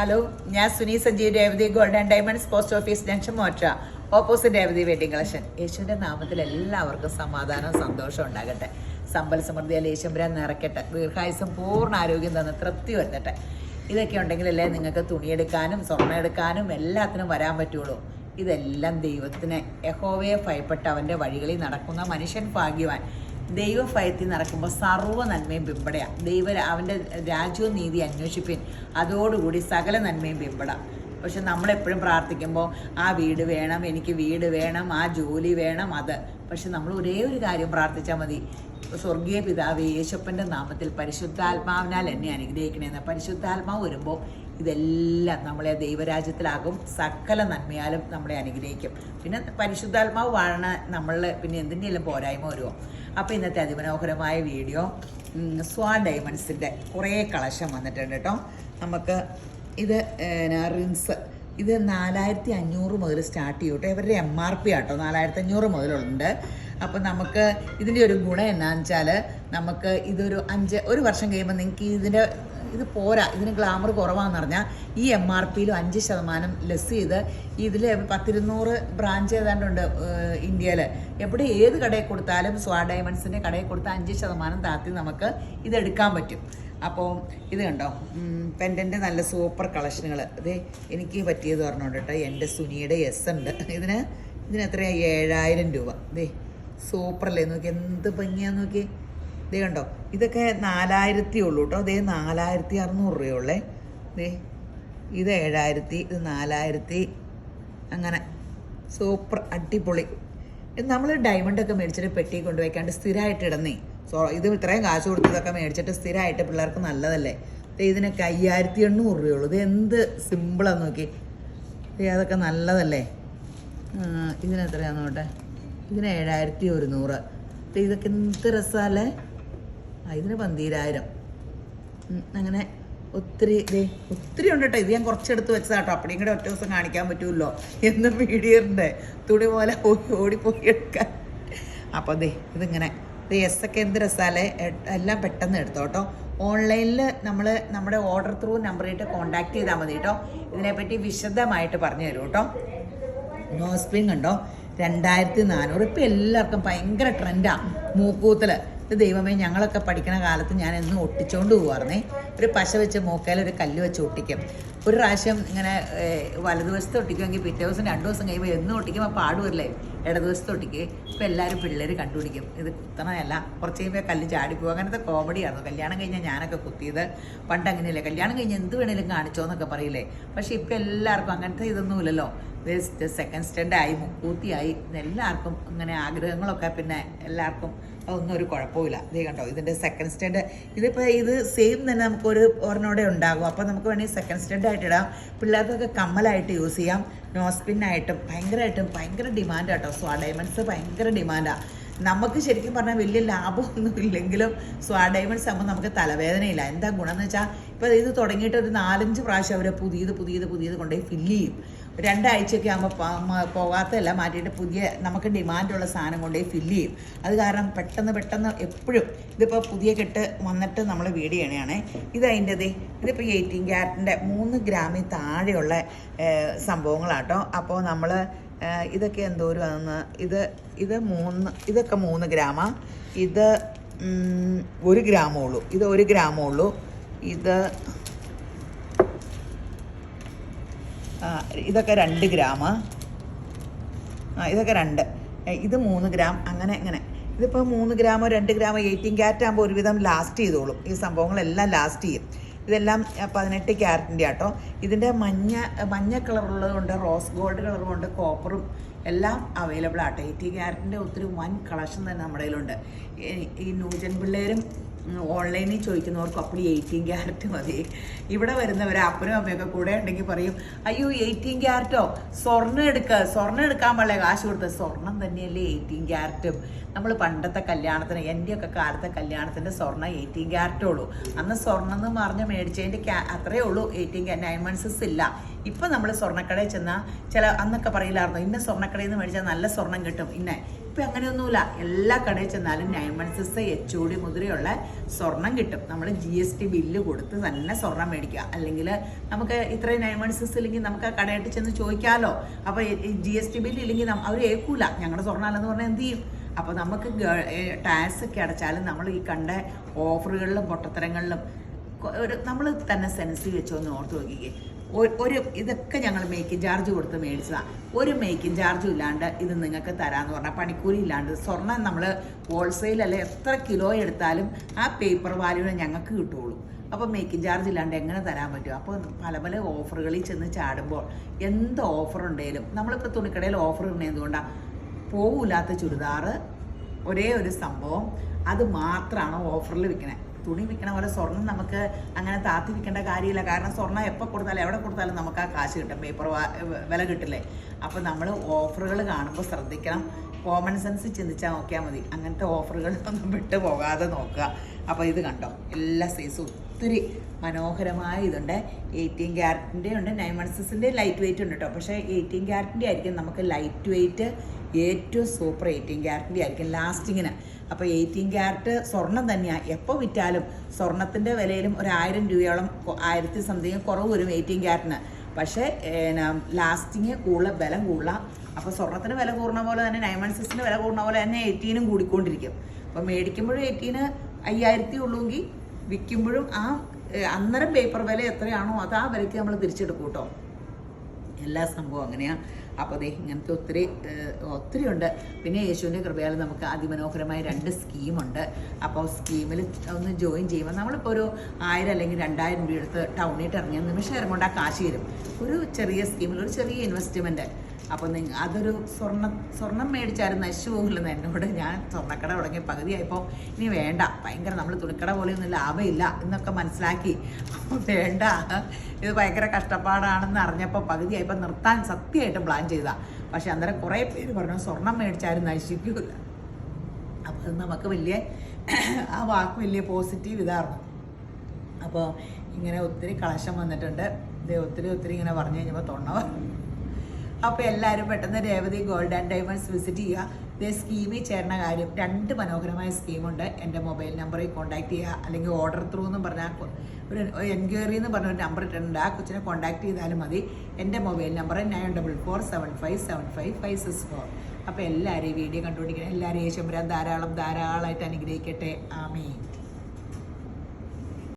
Hello ഞാൻ Suni Sanjeev Revathi golden diamonds post office junction മോറ്റ opposite Revathi wedding collection യേശുവിന്റെ നാമത്തിൽ എല്ലാവർക്കും സമാധാനവും സന്തോഷവും ഉണ്ടാകട്ടെ. സമ്പൽ സമൃദ്ധിയാൽ യേശുമ്പരാൻ നിറയ്ക്കട്ടെ. ദീർഘായുസം പൂർണ ആരോഗ്യം തന്ന് തൃപ്തി വരുത്തട്ടെ. ഇതൊക്കെ ഉണ്ടെങ്കിലല്ലേ നിങ്ങൾക്ക് തുണിയെടുക്കാനും സ്വർണം എടുക്കാനും എല്ലാത്തിനും വരാൻ പറ്റുള്ളൂ. ഇതെല്ലാം ദൈവത്തിന് യഹോവയെ ഭയപ്പെട്ട് അവന്റെ വഴികളിൽ നടക്കുന്ന മനുഷ്യൻ ഭാഗ്യവാൻ. ദൈവഭയത്തിൽ നടക്കുമ്പോൾ സർവ നന്മയും പിമ്പടയാം ദൈവ അവന്റെ രാജ്യവും നീതി അന്വേഷിപ്പിൻ. അതോടുകൂടി സകല നന്മയും പിമ്പടാം പക്ഷെ നമ്മളെപ്പോഴും പ്രാർത്ഥിക്കുമ്പോൾ ആ വീട് വേണം എനിക്ക് വീട് വേണം ആ ജോലി വേണം അത്. പക്ഷെ നമ്മൾ ഒരേ ഒരു കാര്യം പ്രാർത്ഥിച്ചാൽ മതി. സ്വർഗീയ പിതാവ് യേശപ്പന്റെ നാമത്തിൽ പരിശുദ്ധാത്മാവിനാൽ എന്നെ അനുഗ്രഹിക്കണമെന്ന് പരിശുദ്ധാത്മാവ് വരുമ്പോൾ ഇതെല്ലാം നമ്മളെ ദൈവരാജ്യത്തിലാകും. സകല നന്മയാലും നമ്മളെ അനുഗ്രഹിക്കും. പിന്നെ പരിശുദ്ധാത്മാവ് വാഴണ നമ്മൾ പിന്നെ എന്തിന്റെയെല്ലാം പോരായ്മ വരുമോ അപ്പോൾ ഇന്നത്തെ അതിമനോഹരമായ വീഡിയോ സ്വാ ഡയമണ്ട്സിന്റെ കുറേ കളക്ഷൻ വന്നിട്ടുണ്ട് കേട്ടോ. നമുക്ക് ഇത് റിൻസ്. ഇത് നാലായിരത്തി അഞ്ഞൂറ് മുതൽ സ്റ്റാർട്ട് ചെയ്യും കേട്ടോ. ഇവരുടെ എം ആർ പി ആട്ടോ. നാലായിരത്തി അഞ്ഞൂറ് മുതലുണ്ട്. അപ്പോൾ നമുക്ക് ഇതിന്റെ ഒരു ഗുണം എന്നാന്ന് വെച്ചാൽ നമുക്ക് ഇതൊരു അഞ്ച് ഒരു വർഷം കഴിയുമ്പോൾ നിങ്ങൾക്ക് ഇതിന്റെ ഇത് പോരാ ഇതിന് ഗ്ലാമർ കുറവാന്ന് പറഞ്ഞാൽ ഈ എം ആർ പിയിലും അഞ്ച് ശതമാനം ലെസ് ചെയ്ത് ഇതിൽ പത്തിരുന്നൂറ് ബ്രാഞ്ച് ഏതാണ്ടുണ്ട് ഇന്ത്യയിൽ എവിടെ ഏത് കടയിൽ കൊടുത്താലും സ്വാ ഡയമണ്ട്സിന്റെ കടയിൽ കൊടുത്താൽ അഞ്ച് ശതമാനം താത്തി നമുക്ക് ഇതെടുക്കാൻ പറ്റും. അപ്പോൾ ഇത് കണ്ടോ? പെൻഡന്റെ നല്ല സൂപ്പർ കളക്ഷനുകൾ അതെ എനിക്ക് പറ്റിയത് പറഞ്ഞോണ്ട് കേട്ടോ എന്റെ സുനിയുടെ എസ് ഉണ്ട്. ഇതിന് ഇതിന് എത്രയാണ് ഏഴായിരം രൂപ. ദേ സൂപ്പറല്ലേ? നോക്കി എന്ത് ഭംഗിയാന്ന് നോക്കി ദേ കണ്ടോ ഇതൊക്കെ നാലായിരത്തി ഉള്ളൂ കേട്ടോ. ദേ നാലായിരത്തി അറുന്നൂറ് രൂപയുള്ളേ. ദേ ഇത് ഏഴായിരത്തി ഇത് നാലായിരത്തി. അങ്ങനെ സൂപ്പർ അടിപൊളി. ഇത് നമ്മൾ ഡയമണ്ട് ഒക്കെ മേടിച്ചിട്ട് പെട്ടി കൊണ്ടുവയ്ക്കാണ്ട് സ്ഥിരമായിട്ട് ഇടുന്നേ. സോ ഇത് ഇത്രയും കാശ് കൊടുത്തതൊക്കെ മേടിച്ചിട്ട് സ്ഥിരമായിട്ട് പിള്ളേർക്ക് നല്ലതല്ലേ? ഇതിനൊക്കെ അയ്യായിരത്തി എണ്ണൂറ് രൂപയുള്ളൂ. ഇത് എന്ത് സിമ്പിളാന്ന് നോക്കി അതൊക്കെ നല്ലതല്ലേ? ഇതിനെത്രയാന്ന് ഇതിന് നോട്ടെ ഇതിന് ഏഴായിരത്തി ഒരുന്നൂറ് അപ്പം ഇതൊക്കെ എന്ത് രസമല്ലേ ഇതിന് പന്തീരായിരം. അങ്ങനെ ഒത്തിരി ഇതേ ഒത്തിരി ഉണ്ട് കേട്ടോ ഇത് ഞാൻ കുറച്ചെടുത്ത് വെച്ചതാ കേട്ടോ അപ്പടിയും കൂടെ ഒറ്റ ദിവസം കാണിക്കാൻ പറ്റുമല്ലോ എന്ന് മീഡിയറിന്റെ തുണി പോലെ ഓടി ഓടിപ്പോയി എടുക്കാൻ. അപ്പോൾ ദേ ഇതിങ്ങനെ. ഇത് എസ് ഒക്കെ എന്ത് രസാലേ എല്ലാം പെട്ടെന്ന് എടുത്തോ കേട്ടോ ഓൺലൈനിൽ നമ്മൾ നമ്മുടെ ഓർഡർ ത്രൂ നമ്പറിട്ട് കോൺടാക്ട് ചെയ്താൽ മതി കേട്ടോ ഇതിനെപ്പറ്റി വിശദമായിട്ട് പറഞ്ഞു തരും കേട്ടോ നോ സ്പ്രിങ് ഉണ്ടോ? രണ്ടായിരത്തി നാനൂറ് ഇപ്പം എല്ലാവർക്കും ഭയങ്കര ട്രെൻഡാണ് മൂക്കൂത്തൽ ഇത് ദൈവമേ ഞങ്ങളൊക്കെ പഠിക്കണ കാലത്ത് ഞാൻ എന്നും ഒട്ടിച്ചുകൊണ്ട് പോവായിരുന്നേ ഒരു പശ വെച്ച് മൂക്കയിൽ ഒരു കല്ല് വെച്ച് ഒട്ടിക്കും. ഒരു പ്രാവശ്യം ഇങ്ങനെ വലതുവശത്ത് ഒട്ടിക്കുമെങ്കിൽ പിറ്റേ ദിവസം രണ്ടു ദിവസം കഴിയുമ്പോൾ എന്നും ഒട്ടിക്കുമ്പോൾ പാടുവല്ലേ ഇടതുവശത്ത് ഒട്ടിക്കുക ഇപ്പം എല്ലാവരും പിള്ളേർ കണ്ടുപിടിക്കും. ഇത് കുത്തണമല്ല കുറച്ച് കഴിയുമ്പോൾ കല്ല് ചാടിപ്പോകും അങ്ങനത്തെ കോമഡിയായിരുന്നു കല്യാണം കഴിഞ്ഞാൽ ഞാനൊക്കെ കുത്തിയത്. പണ്ട് അങ്ങനെയല്ലേ. കല്യാണം കഴിഞ്ഞ് എന്ത് വേണേലും കാണിച്ചോ എന്നൊക്കെ പറയില്ലേ. പക്ഷേ ഇപ്പം എല്ലാവർക്കും അങ്ങനത്തെ ഇതൊന്നുമില്ലല്ലോ സെക്കൻഡ് സ്റ്റാൻഡായി മുക്കൂത്തിയായി എല്ലാവർക്കും അങ്ങനെ ആഗ്രഹങ്ങളൊക്കെ പിന്നെ എല്ലാവർക്കും ഒന്നും ഒരു കുഴപ്പമില്ല ഇത് കണ്ടോ ഇതിന്റെ സെക്കൻഡ് സ്റ്റാൻഡ് ഇതിപ്പോൾ ഇത് സെയിം തന്നെ നമുക്കൊരു ഒരെണ്ണോടെ ഉണ്ടാകും. അപ്പോൾ നമുക്ക് വേണമെങ്കിൽ സെക്കൻഡ് സ്റ്റാൻഡ് ആയിട്ട് ഇടാം. പിള്ളേർക്കൊക്കെ കമ്മലായിട്ട് യൂസ് ചെയ്യാം. നോസ്പിന്നായിട്ടും ഭയങ്കരമായിട്ടും ഭയങ്കര ഡിമാൻഡ് കേട്ടോ സ്വാ ഡയമണ്ട്സ് ഭയങ്കര ഡിമാൻഡാണ് നമുക്ക് ശരിക്കും പറഞ്ഞാൽ വലിയ ലാഭമൊന്നും ഇല്ലെങ്കിലും സ്വാ ഡയമണ്ട്സ് ആകുമ്പോൾ നമുക്ക് തലവേദനയില്ല. എന്താ ഗുണം എന്ന് വെച്ചാൽ ഇപ്പോൾ ഇത് തുടങ്ങിയിട്ട് ഒരു നാലഞ്ച് പ്രാവശ്യം അവർ പുതിയത് പുതിയത് പുതിയത് കൊണ്ടുപോയി ഫില്ല് ചെയ്യും. രണ്ടാഴ്ചയൊക്കെ ആകുമ്പോൾ പോകാത്തതല്ല. മാറ്റിയിട്ട് പുതിയ നമുക്ക് ഡിമാൻഡുള്ള സാധനം കൊണ്ടേ ഫില്ല് ചെയ്യും. അത് കാരണം പെട്ടെന്ന് പെട്ടെന്ന് എപ്പോഴും ഇതിപ്പോൾ പുതിയ കെട്ട് വന്നിട്ട് നമ്മൾ വീട് ചെയ്യണേ ഇത് അതിന്റെത്. ഇതിപ്പോൾ എയ്റ്റീൻ ക്യാരറ്റിന്റെ മൂന്ന് ഗ്രാമിൽ താഴെയുള്ള സംഭവങ്ങളാട്ടോ. അപ്പോൾ നമ്മൾ ഇതൊക്കെ എന്തോരമാണെന്ന് ഇത് ഇത് മൂന്ന് ഇതൊക്കെ മൂന്ന് ഗ്രാമാണ് ഇത് ഒരു ഗ്രാമേ ഉള്ളൂ. ഇത് ഒരു ഗ്രാമേ ഉള്ളൂ. ഇത് ആ, ഇതൊക്കെ രണ്ട് ഗ്രാം. ആ ഇതൊക്കെ രണ്ട്. ഇത് മൂന്ന് ഗ്രാം. അങ്ങനെ അങ്ങനെ. ഇതിപ്പോൾ മൂന്ന് ഗ്രാമോ രണ്ട് ഗ്രാമോ എയ്റ്റീൻ ക്യാരറ്റ് ആകുമ്പോൾ ഒരുവിധം ലാസ്റ്റ് ചെയ്തോളും. ഈ സംഭവങ്ങളെല്ലാം ലാസ്റ്റ് ചെയ്യും. ഇതെല്ലാം പതിനെട്ട് ക്യാരറ്റിന്റെ ആട്ടോ. ഇതിന്റെ മഞ്ഞ മഞ്ഞ കളറുള്ളതുകൊണ്ട് റോസ് ഗോൾഡ് കളറുമുണ്ട് കോപ്പറും എല്ലാം അവൈലബിൾ ആട്ടോ. എയ്റ്റി ക്യാരറ്റിന്റെ ഒത്തിരി വൻ കളക്ഷൻ തന്നെ നമ്മുടെ കയ്യിലുണ്ട്. ഈ- നൂജൻ പിള്ളേരും ഓൺലൈനിൽ ചോദിക്കുന്നവർക്ക് അപ്പോൾ എയ്റ്റീൻ ക്യാരറ്റ് മതി. ഇവിടെ വരുന്നവർ അപ്പനും അമ്മയൊക്കെ കൂടെ ഉണ്ടെങ്കിൽ പറയും അയ്യോ എയ്റ്റീൻ ക്യാരറ്റോ സ്വർണം എടുക്കുക സ്വർണം എടുക്കാൻ പാടില്ല. കാശ് കൊടുത്ത്. സ്വർണം തന്നെയല്ലേ എയ്റ്റീൻ ക്യാരറ്റും നമ്മൾ പണ്ടത്തെ കല്യാണത്തിന് എന്റെയൊക്കെ കാലത്തെ കല്യാണത്തിന്റെ സ്വർണം എയ്റ്റീൻ ക്യാരറ്റേ ഉള്ളൂ. അന്ന് സ്വർണം എന്ന് പറഞ്ഞ് മേടിച്ചതിന്റെ ക്യാ അത്രയേ ഉള്ളൂ. എയ്റ്റീൻ നയൻ മൺസസ് ഇല്ല. ഇപ്പം നമ്മൾ സ്വർണക്കടയിൽ ചെന്നാൽ ചില അന്നൊക്കെ പറയില്ലായിരുന്നു ഇന്ന സ്വർണക്കടയിൽ നിന്ന് മേടിച്ചാൽ നല്ല സ്വർണം കിട്ടും. ഇന്ന ഇപ്പം അങ്ങനെയൊന്നുമില്ല. എല്ലാ കടയിൽ ചെന്നാലും nine one six H O D മുദ്രയുള്ള സ്വർണം കിട്ടും. നമ്മൾ ജി എസ് ടി ബില്ല് കൊടുത്ത് തന്നെ സ്വർണം മേടിക്കുക. അല്ലെങ്കിൽ നമുക്ക് ഇത്രയും നയൻ വൺ സിക്സ് ഇല്ലെങ്കിൽ നമുക്ക് ആ കടയായിട്ട് ചെന്ന് ചോദിക്കാമല്ലോ അപ്പോൾ ജി എസ് ടി ബില്ല് ഇല്ലെങ്കിൽ അവർ ഏൽക്കൂല. ഞങ്ങളുടെ സ്വർണമല്ലെന്ന് പറഞ്ഞാൽ എന്ത് ചെയ്യും? അപ്പോൾ നമുക്ക് ടാക്സ് ഒക്കെ അടച്ചാലും നമ്മൾ ഈ കണ്ട ഓഫറുകളിലും പൊട്ടത്തരങ്ങളിലും ഒരു നമ്മൾ തന്നെ സെൻസിൽ വെച്ചൊന്ന് ഓർത്ത് നോക്കിക്കേ. ഒരു ഇതൊക്കെ ഞങ്ങൾ മേക്കിംഗ് ചാർജ് കൊടുത്ത് മേടിച്ചതാണ് ഒരു മേക്കിംഗ് ചാർജും ഇല്ലാണ്ട് ഇത് നിങ്ങൾക്ക് തരാമെന്ന് പറഞ്ഞാൽ പണിക്കൂലി ഇല്ലാണ്ട് സ്വർണം നമ്മൾ ഹോൾസെയിൽ അല്ല എത്ര കിലോ എടുത്താലും ആ പേപ്പർ വാല്യൂനെ ഞങ്ങൾക്ക് കിട്ടുള്ളൂ. അപ്പോൾ മേക്കിംഗ് ചാർജ് ഇല്ലാണ്ട് എങ്ങനെ തരാൻ പറ്റും? അപ്പോൾ പല പല ഓഫറുകളിൽ ചെന്ന് ചാടുമ്പോൾ എന്ത് ഓഫർ ഉണ്ടെങ്കിലും നമ്മളിപ്പോൾ തുണിക്കടയിൽ ഓഫർ ഇടുന്നത് എന്തുകൊണ്ടാണ് പോവില്ലാത്ത ചുരിദാറ് ഒരേ ഒരു സംഭവം. അത് മാത്രമാണ് ഓഫറിൽ വിൽക്കണേ തുണി വിൽക്കണ പോലെ സ്വർണം നമുക്ക് അങ്ങനെ താത്തി വിൽക്കേണ്ട കാര്യമില്ല. കാരണം സ്വർണം എപ്പോൾ കൊടുത്താലും എവിടെ കൊടുത്താലും നമുക്ക് ആ കാശ് കിട്ടും. പേപ്പർ വില കിട്ടില്ലേ? അപ്പോൾ നമ്മൾ ഓഫറുകൾ കാണുമ്പോൾ ശ്രദ്ധിക്കണം. കോമൺ സെൻസ് ചിന്തിച്ചാൽ നോക്കിയാൽ മതി. അങ്ങനത്തെ ഓഫറുകളൊന്നും വിട്ടു പോകാതെ നോക്കുക. അപ്പോൾ ഇത് കണ്ടോ? എല്ലാ സൈസും ഒത്തിരി മനോഹരമായ ഇതുണ്ട്. എയ്റ്റീൻ ക്യാരറ്റിന്റെ ഉണ്ട്. നയൻ വൺ ലൈറ്റ് വെയിറ്റ് ഉണ്ട് കേട്ടോ പക്ഷേ എയ്റ്റീൻ ക്യാരറ്റിന്റെ ആയിരിക്കും നമുക്ക് ലൈറ്റ് വെയിറ്റ് ഏറ്റവും സൂപ്പർ എയ്റ്റീൻ ക്യാരറ്റിന്റെ ആയിരിക്കും ലാസ്റ്റിങ്ങിന് അപ്പോൾ എയ്റ്റീൻ ക്യാരറ്റ് സ്വർണം തന്നെയാണ് എപ്പോൾ വിറ്റാലും സ്വർണത്തിന്റെ വിലയിലും ഒരു ആയിരം രൂപയോളം ആയിരത്തി സംതിങ് കുറവ് വരും എയ്റ്റീൻ ക്യാരറ്റിന് പക്ഷേ ലാസ്റ്റിങ് കൂടുതൽ ബലം കൂടുതല അപ്പോൾ സ്വർണത്തിന് വില കൂടുന്ന പോലെ തന്നെ നയൻ വൺ വില കൂടുന്ന പോലെ തന്നെ എയ്റ്റീനും കൂടിക്കൊണ്ടിരിക്കും. അപ്പോൾ മേടിക്കുമ്പോഴും എയ്റ്റീന് അയ്യായിരത്തി ഉള്ളൂങ്കിൽ വിൽക്കുമ്പോഴും ആ അന്നേരം പേപ്പർ വില എത്രയാണോ അത് ആ വിലയ്ക്ക് നമ്മൾ തിരിച്ചെടുക്കും കേട്ടോ. എല്ലാ സംഭവം അങ്ങനെയാണ് അപ്പോൾ ദേ ഇങ്ങനത്തെ ഒത്തിരി ഒത്തിരി ഉണ്ട് പിന്നെ യേശുവിന്റെ കൃപയാൽ നമുക്ക് അതിമനോഹരമായ രണ്ട് സ്കീമുണ്ട്. അപ്പോൾ സ്കീമിൽ ഒന്ന് ജോയിൻ ചെയ്യുമ്പോൾ നമ്മളിപ്പോൾ ഒരു ആയിരം അല്ലെങ്കിൽ രണ്ടായിരം രൂപ എടുത്ത് ടൗണിൽ ഇറങ്ങിയ നിമിഷം കൊണ്ട് ആ കാശ് വരും ഒരു ചെറിയ സ്കീമിൽ ഒരു ചെറിയ ഇൻവെസ്റ്റ്മെന്റ് അപ്പോൾ നിങ്ങൾ അതൊരു സ്വർണ സ്വർണം മേടിച്ചാലും നശിച്ചു പോകില്ലെന്ന് എന്നോട് ഞാൻ സ്വർണക്കട തുടങ്ങി പകുതിയായപ്പോൾ ഇനി വേണ്ട. ഭയങ്കര നമ്മൾ തുണിക്കട പോലെയൊന്നും ലാഭമില്ല എന്നൊക്കെ മനസ്സിലാക്കി. വേണ്ട. ഇത് ഭയങ്കര കഷ്ടപ്പാടാണെന്ന് അറിഞ്ഞപ്പോൾ പകുതിയായപ്പോൾ നിർത്താൻ സത്യമായിട്ട് പ്ലാൻ ചെയ്താ. പക്ഷെ അന്നേരം കുറേ പേര് പറഞ്ഞു സ്വർണം മേടിച്ചാലും നശിക്കില്ല അപ്പോൾ നമുക്ക് വലിയ ആ വാക്ക് വലിയ പോസിറ്റീവ് ഇതായിരുന്നു അപ്പോൾ ഇങ്ങനെ ഒത്തിരി കളശം വന്നിട്ടുണ്ട്. ഒത്തിരി ഒത്തിരി ഇങ്ങനെ പറഞ്ഞു കഴിഞ്ഞപ്പോൾ തൊണ്ണ അപ്പോൾ എല്ലാവരും പെട്ടെന്ന് Revathi gold and diamonds visit ചെയ്യുക. ഇതേ സ്കീമിൽ ചേരുന്ന കാര്യം രണ്ട് മനോഹരമായ സ്കീമുണ്ട് എന്റെ മൊബൈൽ നമ്പറിൽ കോൺടാക്ട് ചെയ്യുക. അല്ലെങ്കിൽ ഓർഡർ ത്രൂ എന്ന് പറഞ്ഞാൽ ഒരു എൻക്വയറി എന്ന് പറഞ്ഞ ഒരു നമ്പർ ഇട്ടിട്ടുണ്ട്. ആ കൊച്ചിനെ കോൺടാക്ട് ചെയ്താലും മതി. എന്റെ mobile number nine double four seven five seven five five six four അപ്പോൾ എല്ലാവരെയും വീഡിയോ കണ്ടുപിടിക്കണം. എല്ലാവരെയും ശമ്പരാൻ ധാരാളം ധാരാളമായിട്ട് അനുഗ്രഹിക്കട്ടെ. ആമീൻ.